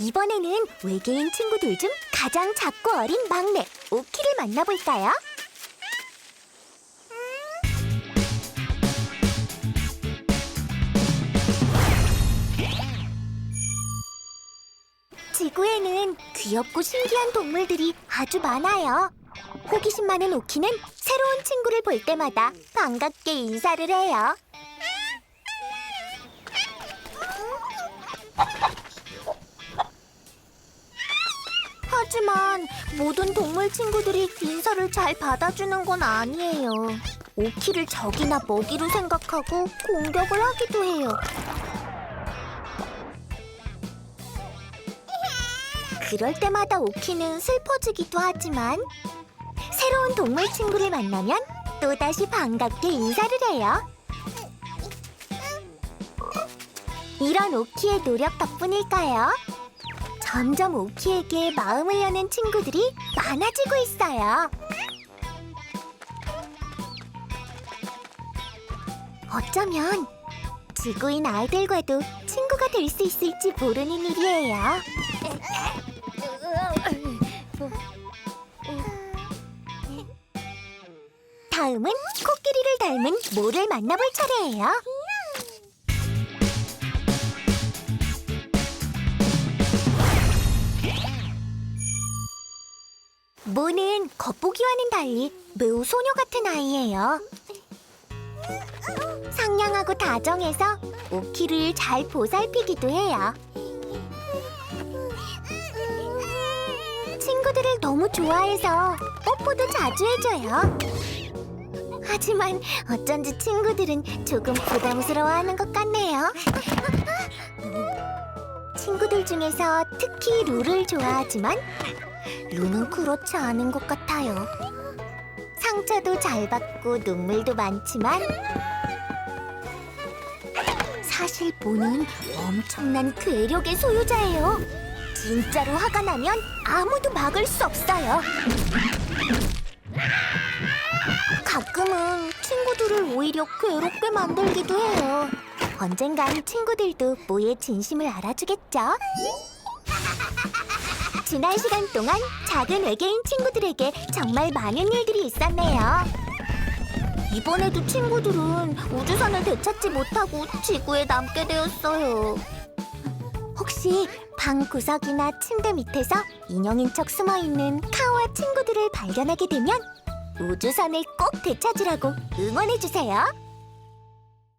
이번에는 외계인 친구들 중 가장 작고 어린 막내 오키를 만나볼까요? 지구에는 귀엽고 신기한 동물들이 아주 많아요. 호기심 많은 오키는 새로운 친구를 볼 때마다 반갑게 인사를 해요. 하지만 모든 동물 친구들이 인사를 잘 받아주는 건 아니에요. 오키를 적이나 먹이로 생각하고 공격을 하기도 해요. 그럴 때마다 오키는 슬퍼지기도 하지만 새로운 동물 친구를 만나면 또다시 반갑게 인사를 해요. 이런 오키의 노력 덕분일까요? 점점 오키에게 마음을 여는 친구들이 많아지고 있어요. 어쩌면 지구인 아이들과도 친구가 될 수 있을지 모르는 일이에요. 다음은 코끼리를 닮은 모를 만나볼 차례예요. 모는 겉보기와는 달리 매우 소녀 같은 아이예요. 상냥하고 다정해서 오키를 잘 보살피기도 해요. 친구들을 너무 좋아해서 뽀뽀도 자주 해줘요. 하지만 어쩐지 친구들은 조금 부담스러워하는 것 같네요. 친구들 중에서 특히 루를 좋아하지만 루는 그렇지 않은 것 같아요. 상처도 잘 받고 눈물도 많지만 사실 보는 엄청난 괴력의 소유자예요. 진짜로 화가 나면 아무도 막을 수 없어요. 가끔은 친구들을 오히려 괴롭게 만들기도 해요. 언젠간 친구들도 모의 진심을 알아주겠죠? 지난 시간 동안 작은 외계인 친구들에게 정말 많은 일들이 있었네요. 이번에도 친구들은 우주선을 되찾지 못하고 지구에 남게 되었어요. 혹시 방 구석이나 침대 밑에서 인형인 척 숨어 있는 카오와 친구들을 발견하게 되면 우주선을 꼭 되찾으라고 응원해 주세요.